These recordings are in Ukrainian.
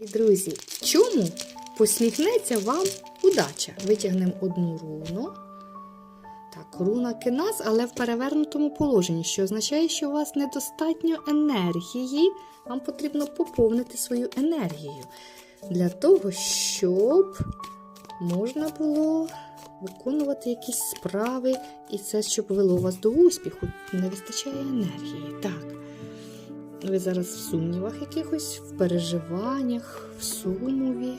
Друзі, чому посміхнеться вам удача? Витягнемо одну руну. Так, руна кинас, але в перевернутому положенні, що означає, що у вас недостатньо енергії. Вам потрібно поповнити свою енергію для того, щоб можна було виконувати якісь справи, і це щоб вело вас до успіху. Не вистачає енергії. Так. Ви зараз в сумнівах якихось, в переживаннях, в сумові.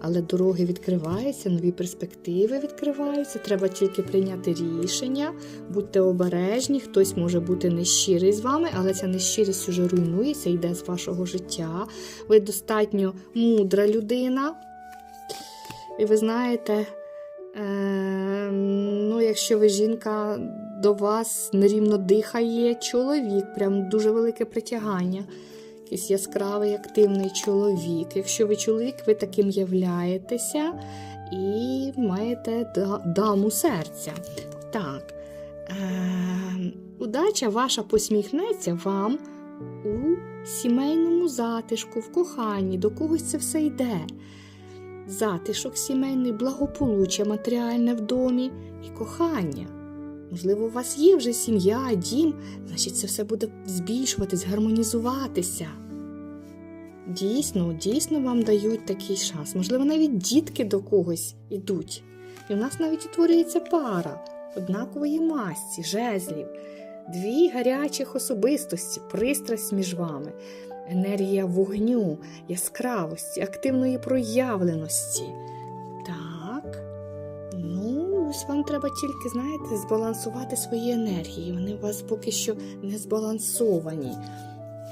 Але дороги відкриваються, нові перспективи відкриваються. Треба тільки прийняти рішення, будьте обережні, хтось може бути нещирий з вами, але ця нещирість уже руйнується, йде з вашого життя. Ви достатньо мудра людина. І ви знаєте, е, ну, якщо ви жінка, до вас нерівно дихає чоловік, прям дуже велике притягання. Якийсь яскравий, активний чоловік. Якщо ви чоловік, ви таким являєтеся і маєте даму серця. Так. Е, удача ваша посміхнеться вам у сімейному затишку, в коханні, до когось це все йде. Затишок сімейний, благополуччя матеріальне в домі і кохання. Можливо, у вас є вже сім'я, дім, значить, це все буде збільшуватись, гармонізуватися. Дійсно, дійсно вам дають такий шанс. Можливо, навіть дітки до когось ідуть. І в нас навіть утворюється пара однакової масті, жезлів, дві гарячих особистості, пристрасть між вами, енергія вогню, яскравості, активної проявленості. Ось вам треба тільки, знаєте, збалансувати свої енергії. Вони у вас поки що не збалансовані.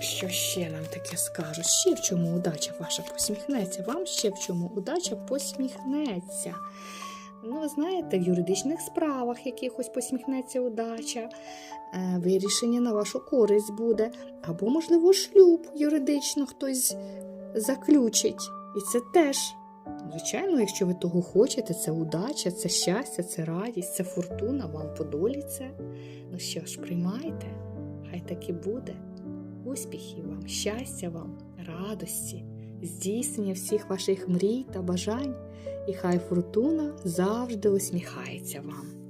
Що ще нам таке скажуть? Ще в чому удача ваша посміхнеться? Вам ще в чому удача посміхнеться. Ну, знаєте, в юридичних справах якихось посміхнеться удача, е, вирішення на вашу користь буде, або, можливо, шлюб юридично хтось заключить. І це теж, звичайно, якщо ви того хочете, це удача, це щастя, це радість, це фортуна, вам подоліться. Ну що ж, приймайте, хай так і буде. Успіхів вам, щастя вам, радості, здійснення всіх ваших мрій та бажань, і хай фортуна завжди усміхається вам.